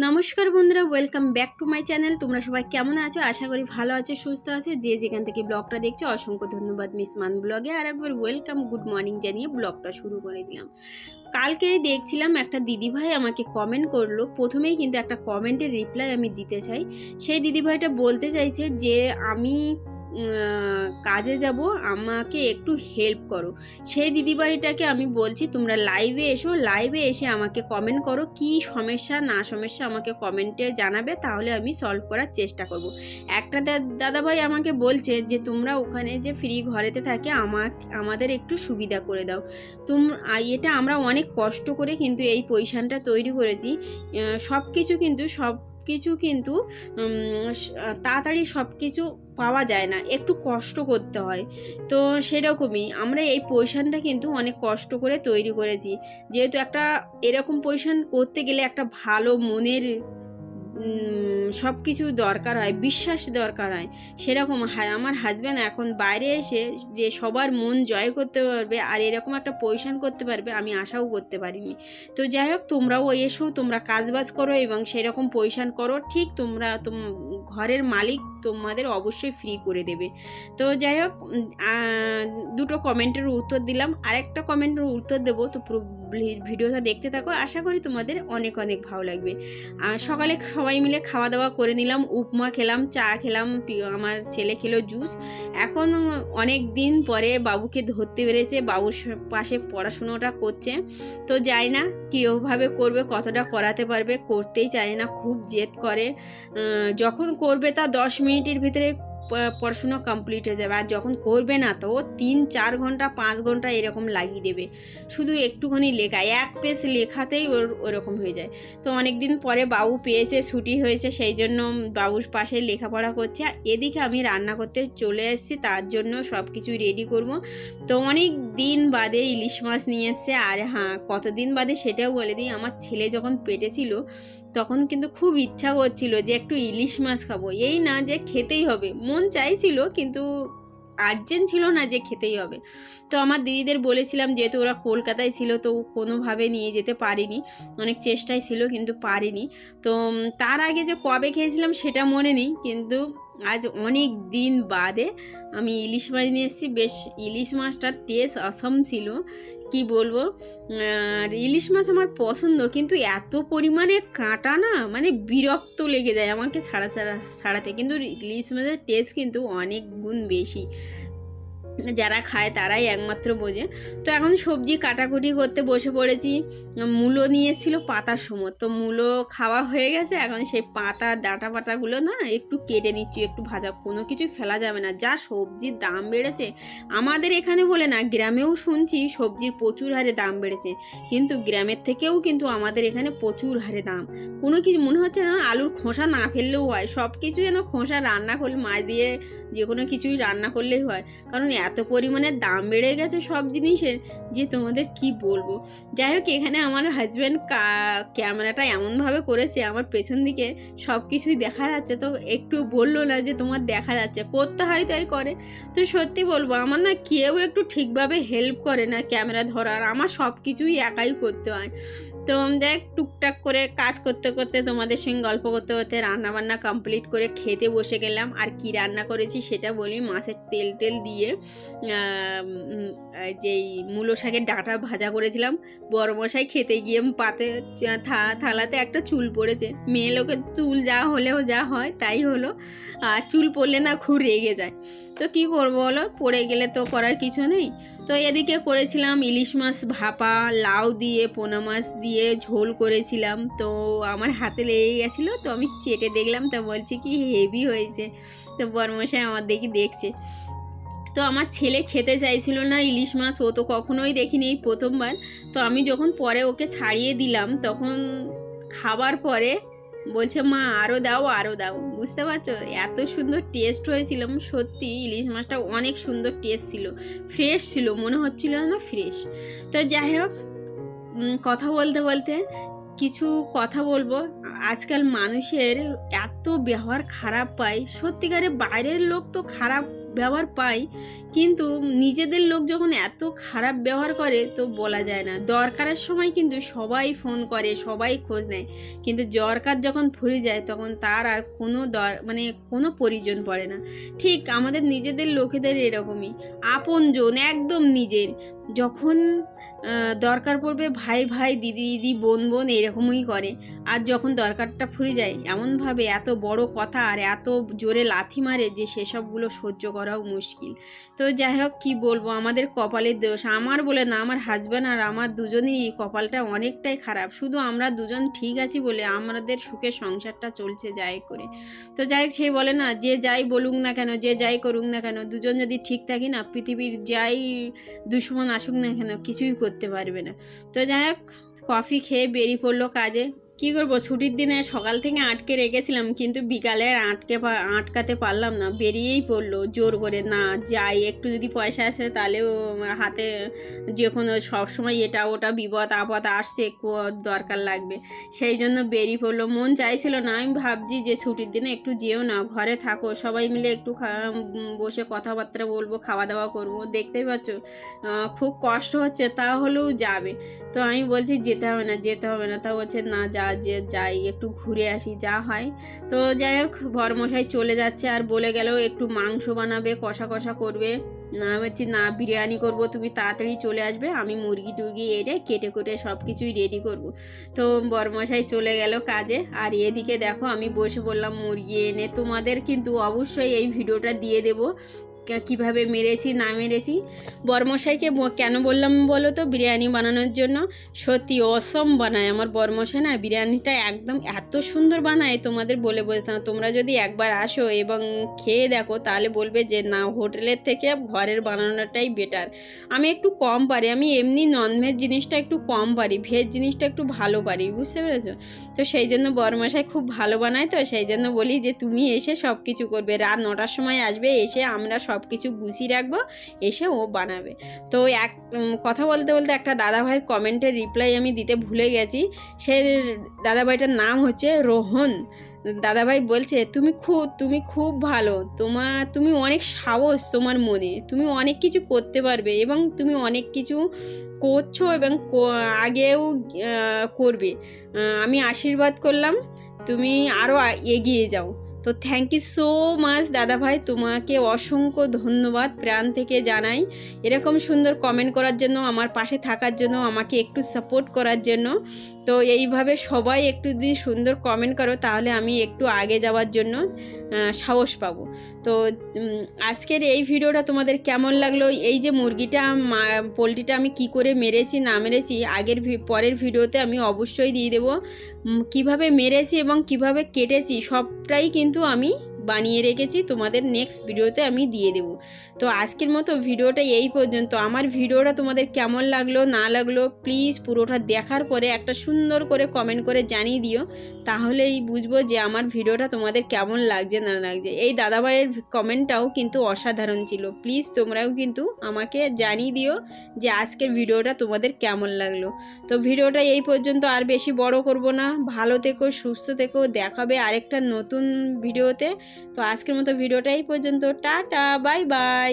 নমস্কার বন্ধুরা welcome back to my channel তোমরা সবাই কেমন আছো? আশা করি ভালো আছো, সুস্থ আছো। যে যেখান থেকে ব্লগটা দেখছ, অসংখ্য ধন্যবাদ মিস মান ব্লগে আর একবার ওয়েলকাম গুড মর্নিং জানিয়ে ব্লগটা শুরু করে দিলাম। কালকেই দেখছিলাম একটা দিদিভাই আমাকে কমেন্ট করল। প্রথমেই কিন্তু একটা কমেন্টের রিপ্লাই আমি দিতে চাই। সেই দিদিভাইটা বলতে চাইছে যে, আমি কাজে যাব, আমাকে একটু হেল্প করো। সেই দিদিভাইটাকে আমি বলছি, তোমরা লাইভে এসো লাইভে এসে আমাকে কমেন্ট করো, কি সমস্যা, না সমস্যা আমাকে কমেন্টে জানাবে, তাহলে আমি সলভ করার চেষ্টা করব। একটা দাদাভাই আমাকে বলছে যে, তোমরা ওখানে যে ফ্রি ঘরেতে থাকে আমার আমাদের একটু সুবিধা করে দাও। তুম এটা আমরা অনেক কষ্ট করে কিন্তু এই পজিশানটা তৈরি করেছি। সব কিছু কিন্তু সব কিছু কিন্তু তাড়াতাড়ি সব কিছু পাওয়া যায় না, একটু কষ্ট করতে হয়। তো সেরকমই আমরা এই পজিশানটা কিন্তু অনেক কষ্ট করে তৈরি করেছি। যেহেতু একটা এরকম পজিশান করতে গেলে একটা ভালো মনের সব কিছু দরকার হয়, বিশ্বাস দরকার হয়। সেরকম আমার হাজব্যান্ড এখন বাইরে এসে যে সবার মন জয় করতে পারবে আর এরকম একটা পজিশন করতে পারবে, আমি আশাও করতে পারিনি। তো যাই হোক, তোমরাও এসো, তোমরা কাজবাজ করো এবং সেরকম পজিশন করো। ঠিক তোমরা, তোম, ঘরের মালিক তোমাদের অবশ্যই ফ্রি করে দেবে। তো যাই হোক দুটো কমেন্টের উত্তর দিলাম। আরেকটা কমেন্টের উত্তর দেবো। তো পুরো ভিডিওটা দেখতে থাকো। আশা করি তোমাদের অনেক অনেক ভালো লাগবে। সকালে সবাই মিলে খাওয়া দাওয়া করে নিলাম, উপমা খেলাম, চা খেলাম আমার ছেলে খেলো জুস। এখন অনেক দিন পরে বাবুকে ধরতে পেরেছে, বাবুর পাশে পড়াশুনোটা করছে। তো যাই না, কীভাবে করবে, কতটা করাতে পারবে, করতেই চায় না, খুব জেদ করে। যখন করবে তা দশ মিনিটের ভিতরে পড়াশুনো কমপ্লিট হয়ে যাবে। আর যখন করবে না, তো তিন, চার ঘণ্টা, পাঁচ ঘণ্টা এরকম লাগিয়ে দেবে। শুধু একটুখানি লেখা, এক পেজ লেখাতেই ওর, ওরকম হয়ে যায়। তো অনেক দিন পরে বাবু পেয়েছে, ছুটি হয়েছে, সেই জন্য বাবুর পাশে লেখাপড়া করছে। এদিকে আমি রান্না করতে চলে এসেছি, তার জন্য সব কিছুই রেডি করব। তো অনেক দিন বাদে ইলিশ মাছ নিয়ে এসছে। আর হ্যাঁ কতদিন বাদে সেটাও বলে দিই, আমার ছেলে যখন পেটে ছিল তখন কিন্তু খুব ইচ্ছা করছিল যে একটু ইলিশ মাছ খাব। এই না যে খেতেই হবে। মন চাইছিল কিন্তু আর্জেন্ট ছিল না যে খেতেই হবে। তো আমার দিদিদের বলেছিলাম যেহেতু ওরা কলকাতায় ছিল তো কোনোভাবে নিয়ে যেতে পারিনি। অনেক চেষ্টাই ছিল কিন্তু পারিনি। তো তার আগে যে কবে খেয়েছিলাম সেটা মনে নেই। কিন্তু আজ অনেক দিন বাদে আমি ইলিশ মাছ নিয়ে এসেছি। বেশ ইলিশ মাছটার টেস্ট অসম ছিল। কি বলব? আর ইলিশ মাছ আমার পছন্দ, কিন্তু এত পরিমাণে কাঁটা না মানে বিরক্ত লেগে যায় আমাকে ছাড়া ছাড়া, ছাড়াতে। কিন্তু ইলিশ মাছের টেস্ট কিন্তু অনেক গুণ বেশি। যারা খায় তারাই একমাত্র বোঝে। তো এখন সবজি কাটাকুটি করতে বসে পড়েছি। মূলো নিয়ে এসেছিল পাতার সময়। তো মূলো খাওয়া হয়ে গেছে। এখন সেই পাতা, ডাঁটা পাতাগুলো না একটু কেটে নিচ্ছি, একটু ভাজা। কোনো কিছু ফেলা যাবে না। যা সবজির দাম বেড়েছে, আমাদের এখানে বলে না, গ্রামেও শুনছি সবজির প্রচুর হারে দাম বেড়েছে। কিন্তু গ্রামের থেকেও কিন্তু আমাদের এখানে প্রচুর হারে দাম। কোনো কিছু মনে হচ্ছে না, আলুর খোসা না ফেললেও হয়। সব কিছু যেন খোসা রান্না করলে, মাছ দিয়ে যে কোনো কিছুই রান্না করলেই হয়। কারণ এত পরিমাণে দাম বেড়ে গেছে সব জিনিসের যে তোমাদের কি বলব? যাই হোক, এখানে আমার হাজব্যান্ড ক্যামেরাটা এমনভাবে করেছে, আমার পেছন দিকে সব কিছুই দেখা যাচ্ছে। তো একটু বলল না যে তোমার দেখা যাচ্ছে, করতে হয় তাই করে। তো সত্যি বলব, আমার না কেউ একটু ঠিকভাবে হেল্প করে না ক্যামেরা ধরার, আমার সব কিছুই একাই করতে হয়। তো দেখ, টুকটাক করে কাজ করতে করতে তোমাদের সঙ্গে গল্প করতে করতে রান্নাবান্না কমপ্লিট করে খেতে বসে গেলাম। আর কি রান্না করেছি সেটা বলি মাছের তেল টেল দিয়ে যেই মূলো শাকের ডাঁটা ভাজা করেছিলাম। বড় মশাই খেতে গিয়ে পাতে থালাতে একটা চুল পড়েছে। মেয়ে লোকের চুল যা হলেও যা হয় তাই হলো। আর চুল পড়লে না খুব রেগে যায়। তো কি করব বলো? পড়ে গেলে তো করার কিছু নেই। তো এদিকে করেছিলাম ইলিশ মাছ ভাপা, লাউ দিয়ে, পোনা মাছ দিয়ে ঝোল করেছিলাম। তো আমার হাতে লেগে গেছিল, তো আমি চেটে দেখলাম, তো বলছি কি হেভি হয়েছে। তো বরমশাই আমার দেখি দেখছে। তো আমার ছেলে খেতে চাইছিল না ইলিশ মাছ, ও তো কখনোই দেখিনি এই প্রথমবার। তো আমি যখন পরে ওকে ছাড়িয়ে দিলাম, তখন খাবার পরে বলছে, মা আরও দাও আরও দাও। বুঝতে পারছ? এত সুন্দর টেস্ট হয়েছিলাম সত্যি ইলিশ মাছটা অনেক সুন্দর টেস্ট ছিল। ফ্রেশ ছিল, মনে হচ্ছিল না ফ্রেশ তো যাই হোক কথা বলতে বলতে কিছু কথা বলব। আজকাল মানুষের এত ব্যবহার খারাপ পায়। সত্যিকারে বাইরের লোক তো খারাপ ব্যবহার পাই, কিন্তু নিজেদের লোক যখন এত খারাপ ব্যবহার করে তো বলা যায় না। দরকারের সময় কিন্তু সবাই ফোন করে, সবাই খোঁজ নেয়। কিন্তু দরকার যখন ফুরে যায়, তখন তার আর কোনো দর মানে কোনো পরিজন পড়ে না। ঠিক আমাদের নিজেদের লোকেদের এরকমই। আপনজন, একদম নিজের। যখন দরকার পড়বে ভাই ভাই, দিদি দিদি, বোন বোন এরকমই করে। আর যখন দরকারটা ফুরে যায়, এমনভাবে এত বড় কথা আর এত জোরে লাথি মারে যে সেসবগুলো সহ্য করাও মুশকিল। তো যাই হোক, কী বলব, আমাদের কপালের দোষ। আমার বলে না, আমার হাজব্যান্ড আর আমার দুজনেরই কপালটা অনেকটাই খারাপ। শুধু আমরা দুজন ঠিক আছি বলে আমাদের সুখে সংসারটা চলছে যাই করে। তো যাই হোক, সে বলে না, যে যাই বলুক না কেন, যে যাই করুক না কেন, দুজন যদি ঠিক থাকি না, পৃথিবীর যাই দুশ্মন আসুক না কেন, কিছুই করতে পারবে না। তো যাই হোক কফি খেয়ে বেরিয়ে পড়ল কাজে। কী করব? ছুটির দিনে সকাল থেকে আটকে রেখেছিলাম, কিন্তু বিকালে আটকে আটকাতে পারলাম না, বেরিয়েই পড়ল জোর করে। না, যাই, একটু যদি পয়সা আসে তাহলেও হাতে যে কোনো সবসময় এটা ওটা বিপদ আপদ আসছে দরকার লাগবে। সেই জন্য বেরিয়ে পড়ল। মন চাইছিল না, আমি ভাবছি যে ছুটির দিনে একটু যেও না, ঘরে থাকো। সবাই মিলে একটু বসে কথাবার্তা বলব খাওয়া দাওয়া করব। দেখতেই পাচ্ছ খুব কষ্ট হচ্ছে তাহলেও যাবে। তো আমি বলছি, যেতে হবে না, যেতে হবে না। তা বলছে, না, যা যে যাই, একটু ঘুরে আসি, যা হয়। তো যাই হোক, বরমশাই চলে যাচ্ছে আর বলে গেল, একটু মাংস বানাবে, কষা কষা করবে। না বলছি, না, বিরিয়ানি করব, তুমি তাড়াতাড়ি চলে আসবে, আমি মুরগি টুরগি এনে কেটে কুটে সব কিছুই রেডি করব। তো বরমশাই চলে গেল কাজে। আর এদিকে দেখো, আমি বসে বললাম, মুরগি এনে তোমাদের কিন্তু অবশ্যই এই ভিডিওটা দিয়ে দেবো। কীভাবে মেরেছি, না মেরেছি। বরমশাইকে কেন বললাম বলো তো? বিরিয়ানি বানানোর জন্য। সত্যি অসম বানায় আমার বরমশাই, না? বিরিয়ানিটা একদম এত সুন্দর বানায় তোমাদের বলে বলতে না। তোমরা যদি একবার আসো এবং খেয়ে দেখো, তাহলে বলবে যে, না, হোটেলের থেকে ঘরের বানানোটাই বেটার আমি একটু কম পারি, আমি এমনি ননভেজ জিনিসটা একটু কম পারি ভেজ জিনিসটা একটু ভালো পারি, বুঝতে পেরেছ? তো সেই জন্য বরমশাই খুব ভালো বানায় তো, সেই জন্য বলি যে, তুমি এসে সব কিছু করবে, রাত নটার সময় আসবে, এসে আমরা সব কিছু গুছিয়ে রাখব, এসে ও বানাবে। তো এক কথা বলতে বলতে একটা দাদাভাইয়ের কমেন্টের রিপ্লাই আমি দিতে ভুলে গেছি। সে দাদাভাইটার নাম হচ্ছে রোহন। দাদাভাই বলছে, তুমি খুব তুমি খুব ভালো। তোমার তুমি অনেক সাহস তোমার মনে। তুমি অনেক কিছু করতে পারবে এবং তুমি অনেক কিছু করছ এবং আগেও করবে। আমি আশীর্বাদ করলাম। তুমি আরও এগিয়ে যাও। তো থ্যাংক ইউ সো মাচ দাদাভাই, তোমাকে অসংখ্য ধন্যবাদ প্রাণ থেকে জানাই। এরকম সুন্দর কমেন্ট করার জন্য, আমার পাশে থাকার জন্য, আমাকে একটু সাপোর্ট করার জন্য। তো এইভাবে সবাই একটু যদি সুন্দর কমেন্ট করো, তাহলে আমি একটু আগে যাওয়ার জন্য সাহস পাবো। তো আজকের এই ভিডিওটা তোমাদের কেমন লাগল? এই যে মুরগিটা পোলট্রিটা আমি কি করে মেরেছি, না মেরেছি, আগের পরের ভিডিওতে আমি অবশ্যই দিয়ে দেবো। কীভাবে মেরেছি এবং কীভাবে কেটেছি, সবটাই কিন্তু আমি বানিয়ে রেখেছি, তোমাদের নেক্সট ভিডিওতে আমি দিয়ে দেবো। তো আজকের মতো ভিডিওটা এই পর্যন্ত। আমার ভিডিওটা তোমাদের কেমন লাগল, না লাগল প্লিজ পুরোটা দেখার পরে একটা সুন্দর করে কমেন্ট করে জানিয়ে দিও। তাহলেই বুঝব যে আমার ভিডিওটা তোমাদের কেমন লাগছে, না লাগছে। এই দাদাভাইয়ের কমেন্টটাও কিন্তু অসাধারণ ছিল। প্লিজ তোমরাও কিন্তু আমাকে জানিয়ে দিও যে আজকের ভিডিওটা তোমাদের কেমন লাগল। তো ভিডিওটা এই পর্যন্ত, আর বেশি বড় করব না। ভালো থেকো, সুস্থ থেকো। দেখাবে আরেকটা নতুন ভিডিওতে তো আজকের মতো ভিডিওটাই পর্যন্ত। Tata bye bye.